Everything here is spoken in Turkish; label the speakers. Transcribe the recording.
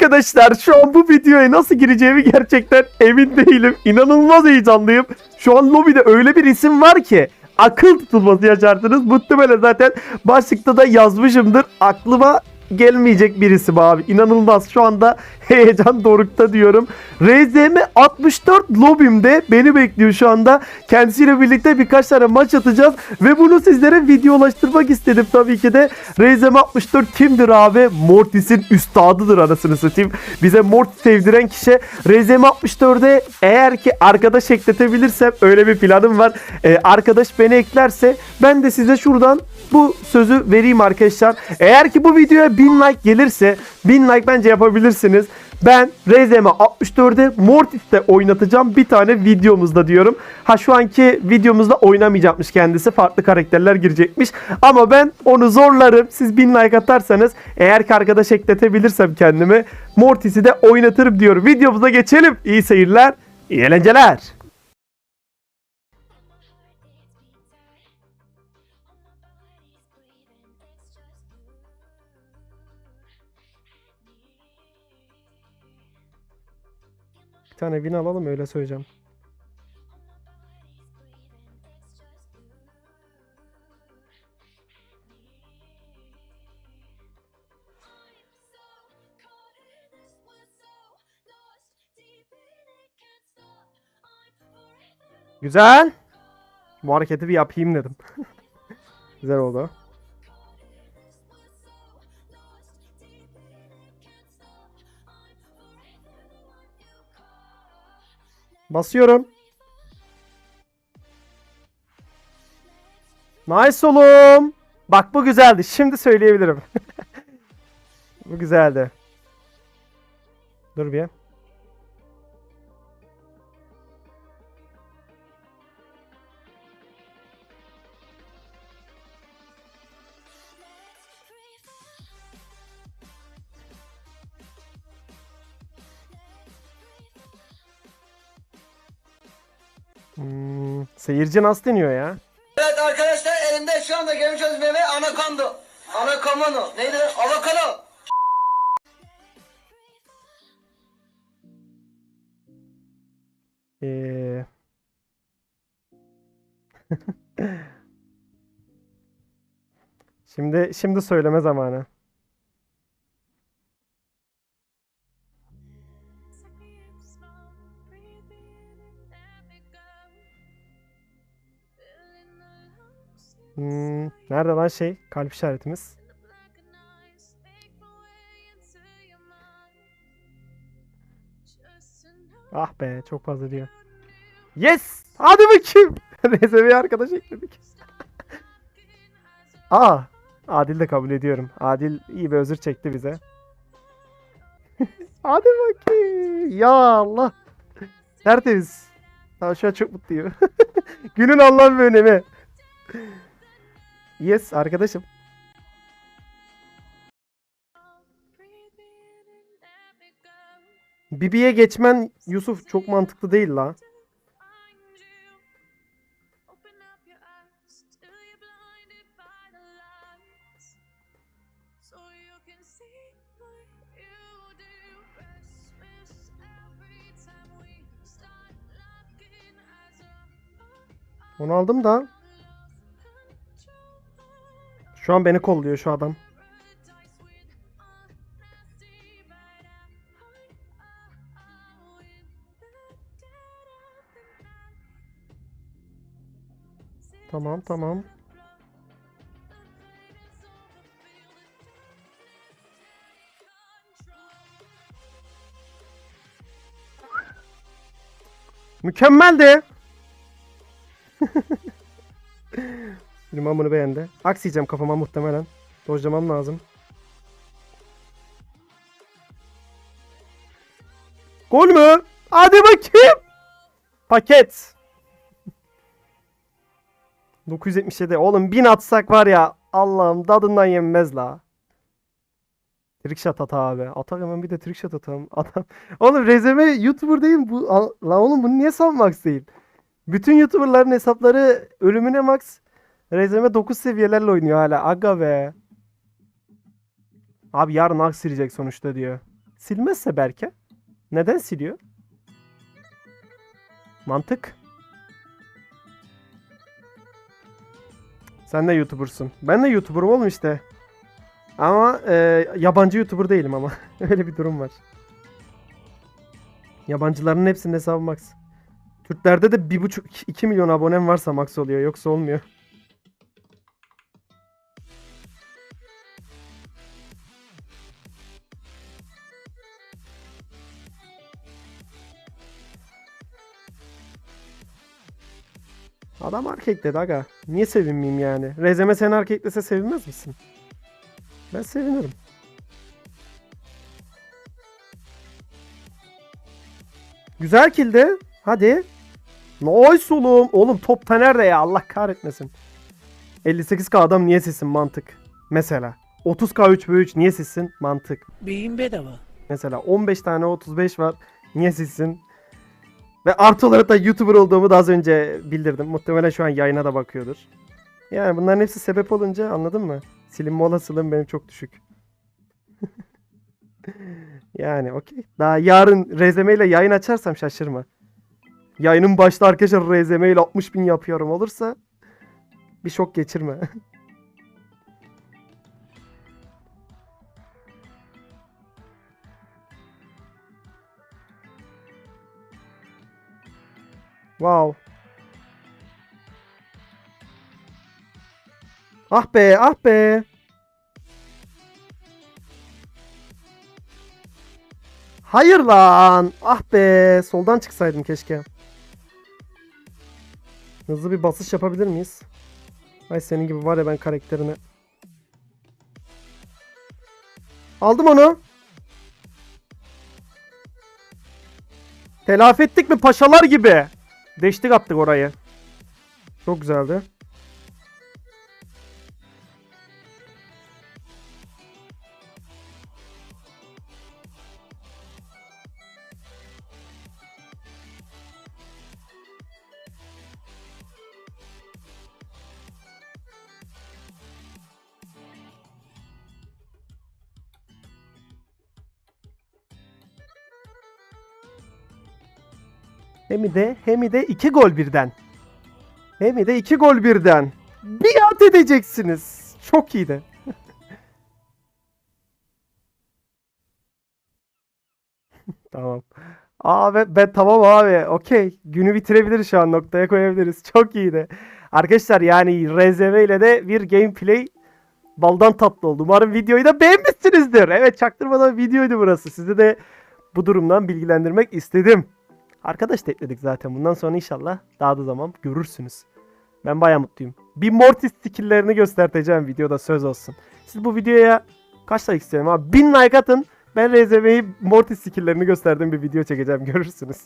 Speaker 1: Arkadaşlar şu an bu videoya nasıl gireceğimi gerçekten emin değilim. İnanılmaz heyecanlıyım. Şu an lobide öyle bir isim var ki akıl tutulması yaşarsınız. Muhtemelen zaten başlıkta da yazmışımdır. Aklıma gelmeyecek bir isim abi. İnanılmaz. Şu anda heyecan dorukta diyorum. RZM 64 lobimde beni bekliyor şu anda. Kendisiyle birlikte birkaç tane maç atacağız. Ve bunu sizlere videolaştırmak istedim tabii ki de. RZM 64 kimdir abi? Mortis'in üstadıdır anasını satayım. Bize Mortis sevdiren kişi. RZM 64'e eğer ki arkadaş ekletebilirsem öyle bir planım var. Ee, arkadaş beni eklerse ben de size şuradan bu sözü vereyim arkadaşlar. Eğer ki bu videoya 1000 like gelirse 1000 like bence yapabilirsiniz. Ben RZM 64'e Mortis'te oynatacağım bir tane videomuzda diyorum. Ha şu anki videomuzda oynamayacakmış kendisi. Farklı karakterler girecekmiş. Ama ben onu zorlarım. Siz 1000 like atarsanız eğer ki arkadaş ekletebilirsem kendimi Mortis'i de oynatırım diyorum. Videomuza geçelim. İyi seyirler. iyi eğlenceler. Tane win alalım öyle söyleyeceğim. Güzel. Bu hareketi bir yapayım dedim. Güzel oldu. Basıyorum. Nice oğlum. Bak bu güzeldi. Şimdi söyleyebilirim. bu güzeldi. Dur bir. Hmm, seyirci nasıl deniyor ya?
Speaker 2: Evet arkadaşlar elimde şu anda görmüş olduğunuz meyve anakondu. Anakomono. Neydi? Avokado.
Speaker 1: Ee... şimdi şimdi söyleme zamanı. Hmm, nerede lan şey? Kalp işaretimiz. Ah be çok fazla diyor. Yes! Hadi bakayım. RZV arkadaş ekledik. Aa, Adil de kabul ediyorum. Adil iyi bir özür çekti bize. Hadi bakayım. Ya Allah. Tertemiz. Tamam şu an çok mutluyum. Günün anlam ve önemi. Yes arkadaşım. Bibi'ye geçmen Yusuf çok mantıklı değil la. Onu aldım da. Şu an beni kolluyor şu adam. Tamam tamam. Mükemmeldi. Limon bunu beğendi. Aksiyeceğim kafama muhtemelen. Dojlamam lazım. Gol mü? Hadi bakayım. Paket. 977. Oğlum 1000 atsak var ya. Allah'ım dadından yenmez la. Trickshot at abi. Atak hemen bir de trickshot atalım. Adam. Oğlum rezeme YouTuber değil? Bu, la oğlum bunu niye Sunmax değil? Bütün YouTuber'ların hesapları ölümüne max. Rezeme 9 seviyelerle oynuyor hala. Aga be. Abi yarın aksirecek sonuçta diyor. Silmezse belki. Neden siliyor? Mantık. Sen de YouTuber'sın. Ben de YouTuber'ım oğlum işte. Ama e, yabancı YouTuber değilim ama. Öyle bir durum var. Yabancıların hepsinin hesabı max. Türklerde de 1,5-2 milyon abonem varsa max oluyor. Yoksa olmuyor. Adam erkek aga. Niye sevinmeyeyim yani? Rezeme sen erkeklese sevinmez misin? Ben sevinirim. Güzel kildi. Hadi. Nice oğlum. Oğlum top ta nerede ya? Allah kahretmesin. 58k adam niye silsin mantık. Mesela. 30k 3 3 niye silsin mantık.
Speaker 3: Beyin bedava.
Speaker 1: Mesela 15 tane 35 var. Niye silsin? Ve artı olarak da YouTuber olduğumu da az önce bildirdim. Muhtemelen şu an yayına da bakıyordur. Yani bunların hepsi sebep olunca anladın mı? Silinme olasılığım benim çok düşük. yani okey. Daha yarın RZM ile yayın açarsam şaşırma. Yayının başta arkadaşlar RZM ile 60 bin yapıyorum olursa bir şok geçirme. Wow. Ah be, ah be. Hayır lan. Ah be, soldan çıksaydım keşke. Hızlı bir basış yapabilir miyiz? Ay senin gibi var ya ben karakterini. Aldım onu. Telafi ettik mi paşalar gibi? Deştik attık orayı. Çok güzeldi. Hem de hem de iki gol birden. Hem de iki gol birden. Biat edeceksiniz. Çok iyiydi. tamam. Abi ben tamam abi. Okey. Günü bitirebiliriz şu an. Noktaya koyabiliriz. Çok iyiydi. Arkadaşlar yani RZV ile de bir gameplay baldan tatlı oldu. Umarım videoyu da beğenmişsinizdir. Evet çaktırmadan videoydu burası. Sizi de bu durumdan bilgilendirmek istedim. Arkadaş da ekledik zaten. Bundan sonra inşallah daha da zaman görürsünüz. Ben baya mutluyum. Bir Mortis skill'lerini göstereceğim videoda söz olsun. Siz bu videoya kaç like istiyorum abi? 1000 like atın. Ben RZV'yi Mortis skill'lerini gösterdiğim bir video çekeceğim. Görürsünüz.